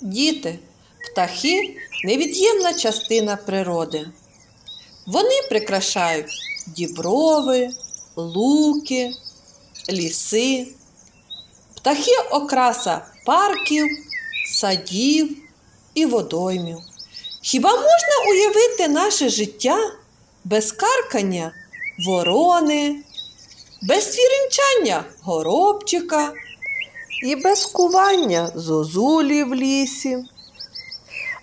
Діти, птахи невід'ємна частина природи. Вони прикрашають діброви, луки, ліси. Птахи окраса парків, садів і водоймів. Хіба можна уявити наше життя без каркання ворони, без свіринчання горобчика і без кування зозулі в лісі?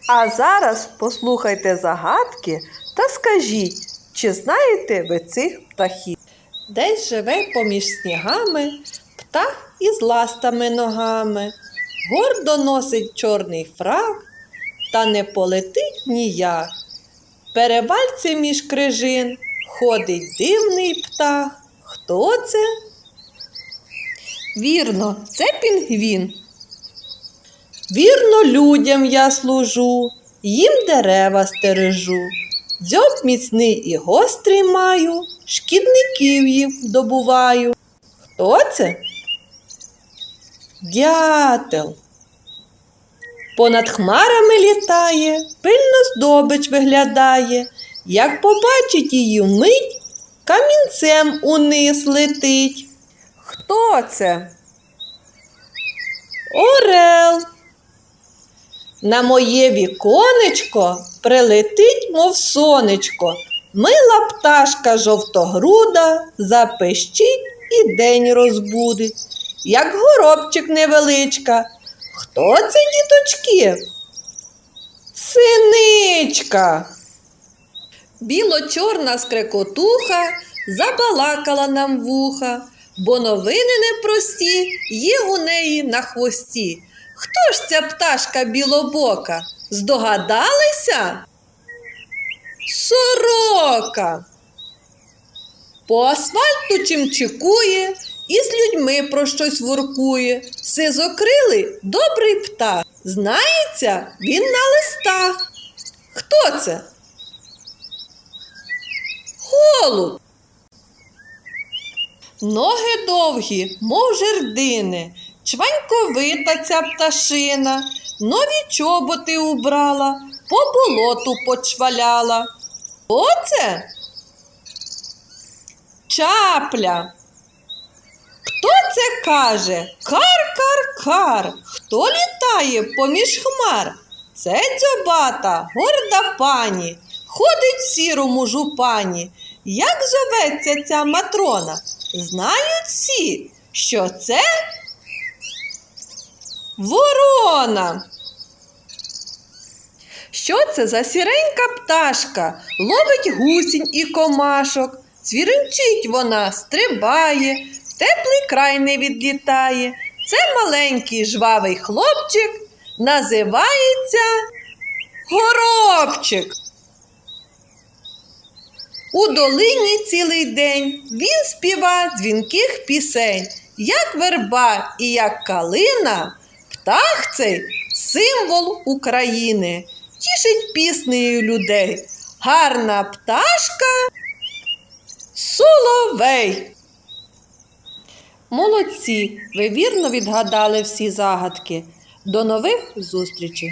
А зараз послухайте загадки та скажіть, чи знаєте ви цих птахів? Десь живе поміж снігами птах із ластами ногами, гордо носить чорний фрак, та не полетить ніяк. Перевальце між крижин ходить дивний птах. Хто це? Вірно, це пінгвін. Вірно, людям я служу, їм дерева стережу. Дзьоб міцний і гострий маю, шкідників їм добуваю. Хто це? Дятел. Понад хмарами літає, пильно здобич виглядає. Як побачить її вмить, камінцем униз летить. Хто це? Орел. На моє віконечко прилетить, мов сонечко. Мила пташка жовтогруда запищить і день розбудить, як горобчик невеличка. Хто це, діточки? Синичка. Біло-чорна скрекотуха забалакала нам вуха, бо новини непрості є у неї на хвості. Хто ж ця пташка білобока? Здогадалися? Сорока. По асфальту чимчикує і з людьми про щось воркує. Сизокрилий добрий птах. Знається, він на листах. Хто це? Голуб. Ноги довгі, мов жердини, чваньковита ця пташина, нові чоботи убрала, по болоту почваляла. Хто це? Чапля. Хто це каже? Кар-кар-кар. Хто літає поміж хмар? Це дзьобата, горда пані, ходить в сірому жупані. Як зоветься ця матрона? Знають всі, що це ворона. Що це за сіренька пташка? Ловить гусінь і комашок. Цвіринчить вона, стрибає, в теплий край не відлітає. Це маленький жвавий хлопчик, називається горобчик. У долині цілий день він співа дзвінких пісень, як верба і як калина, птах цей символ України, тішить піснею людей. Гарна пташка соловей. Молодці, ви вірно відгадали всі загадки. До нових зустрічей!